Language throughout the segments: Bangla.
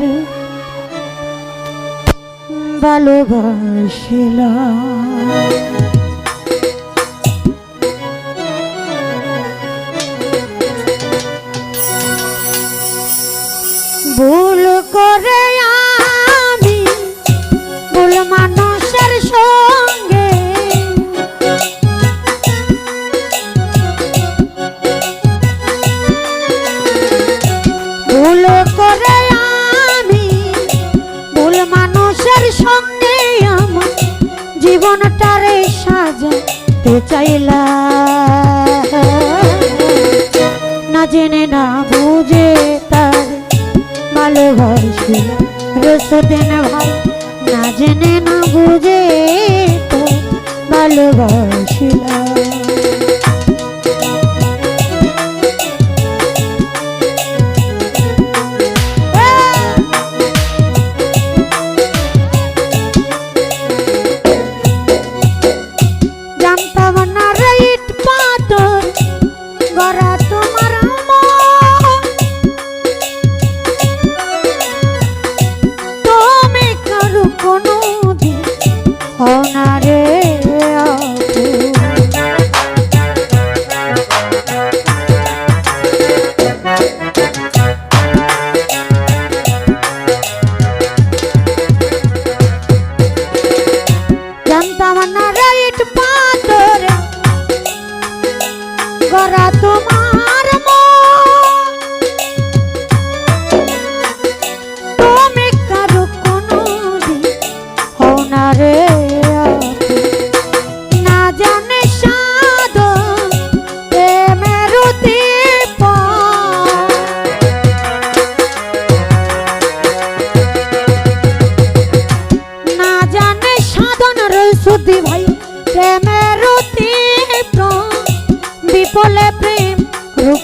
তারে ভালোবাসিলাম। ভুল করে মানুষের সঙ্গে আমার জীবনটারে সাজাতে চাইলাম না জেনে না বুঝে তার ভালোবাসি রসদেন ভাই, না জেনে না বুঝে তো ভালোবাসিলাম হও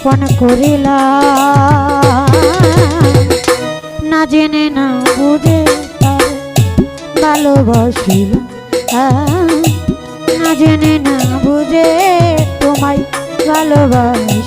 রূপণ করিলা না জেনে না বুঝে ভালোবাসিল না জেনে না বুঝে তোমায় ভালোবাসিল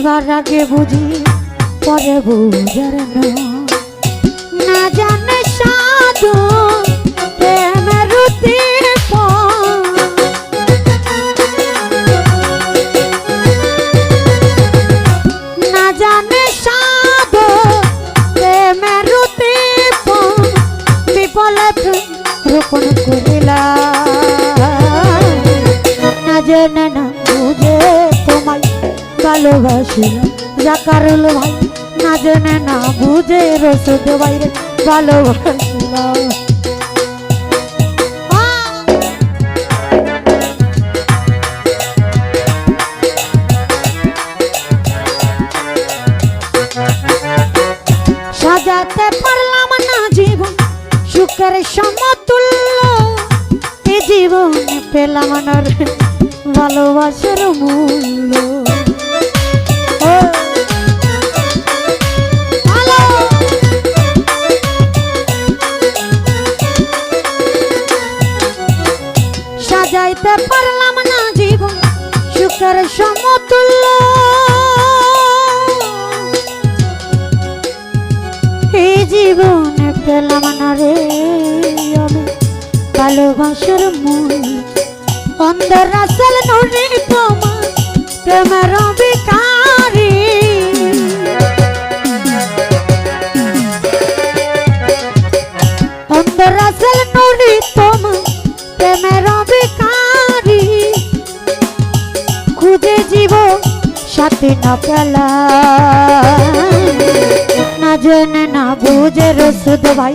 করিবার আগে বুঝি পরে বুঝার না জানে সাধু ভালোবাসিলাম জাকারুল ভাই, না জেনে, না বুঝে রসুদ বাইরে ভালোবাসিলাম সাজাতে পারলাম না জীবন, সুখের সমতুল্য। জীবনে পেলাম না ভালোবাসার মূল্য। সমতুল্য। এই জীবনে পেলাম না রে ভালোবাসার মূল অন্ধ সাথে না পেলা। না জেনে না বুঝে রসুদ ভাই,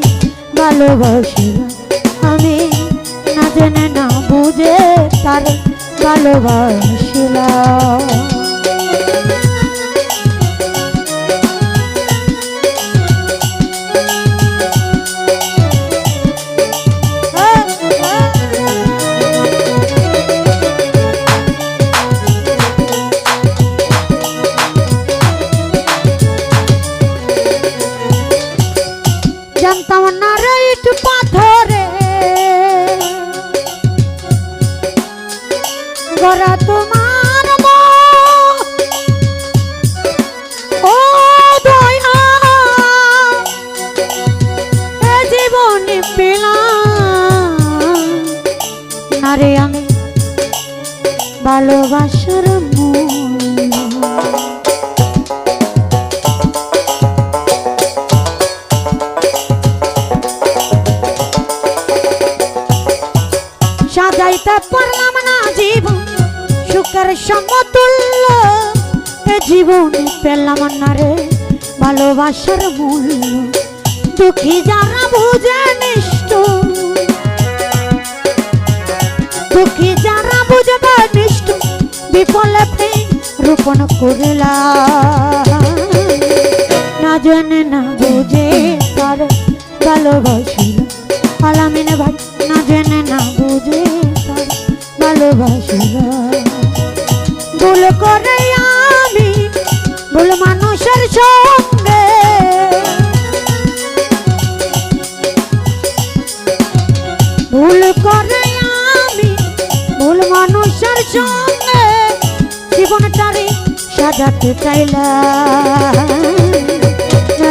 ভালোবাসি আমি। না জেনে না বুঝে তার ভালোবাসিলাম গড়া তোমার মন। ও দয়া জীবনে পেলাম আমি ভালোবাসার মূল সুখের সমতুল্য জীবনে পেলাম না রে ভালোবাসার মূল্য। দুঃখী যারা বুঝে নিষ্ঠ দুঃখী যারা বুঝবে নিষ্ঠ বিফলে রোপণ করিলা না জানে না বুঝে তার ভালোবাসিল আলামিন ভাই, না জেনে না বুঝে তার ভালোবাসিল ভুল করে আমি ভুল মানুষের সঙ্গে। ভুল করে আমি ভুল মানুষের সঙ্গে জীবনটারে সাজাতে চাইলাম। না